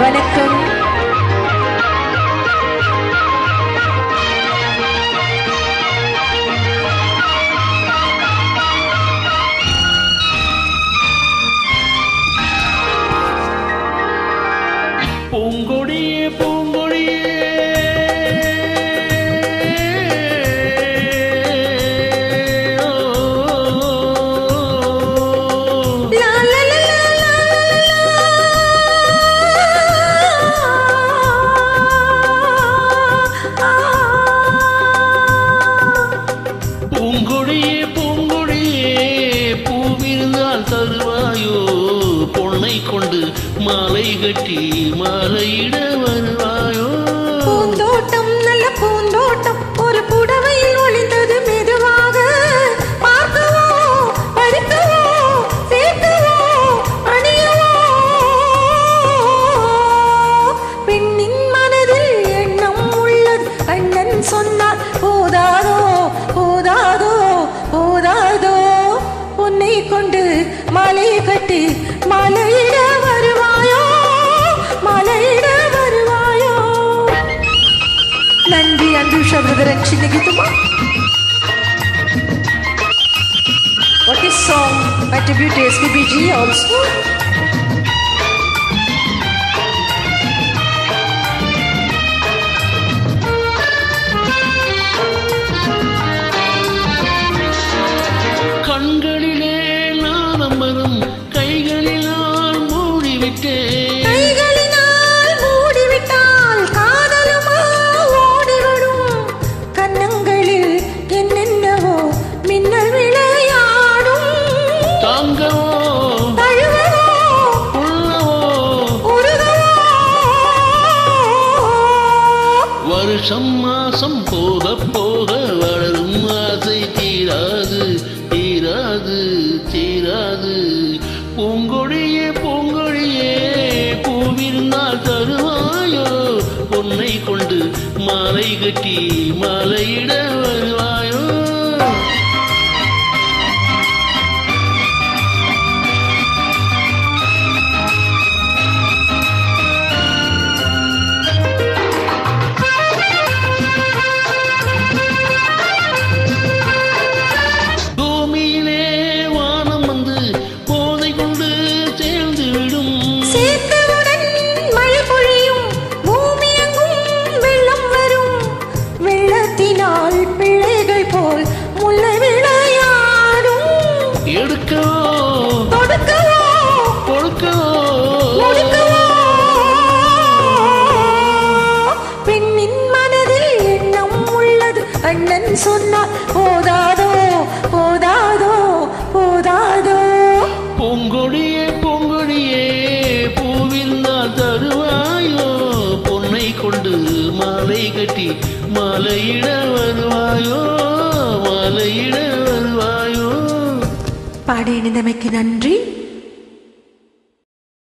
வணக்கம். பூங்கொடியே பூவிருந்தால் தருவாயோ? பொன்னை கொண்டு மாலை கட்டி மாலையிட வருவாய்? நன்றி brother and சின்னகித்துமா What is song? Attribute to SBBG also? கண்களிலே நான் அமரும் கைகளில் மூடிவிட்டேன். வருஷம் மாசம் போக போக வளரும் ஆசை தீராது தீராது தீராது. பூங்கொழியே பூங்கொழியே பூவிருந்தால் தருவாயோ? பொன்னை கொண்டு மாலை கட்டி மாலையிட வருவாய்? உள்ளது அண்ணன் சொன்னார் போதாதோ போதாதோ போதாதோ. பூங்கொடியே பூங்கொடியே பூவிருந்தால் தருவாயோ? பொன்னை கொண்டு மாலை கட்டி மாலையிட வருவாயோ? மாலையிட வருவாயோ? பாடி இணைந்தமைக்கு நன்றி.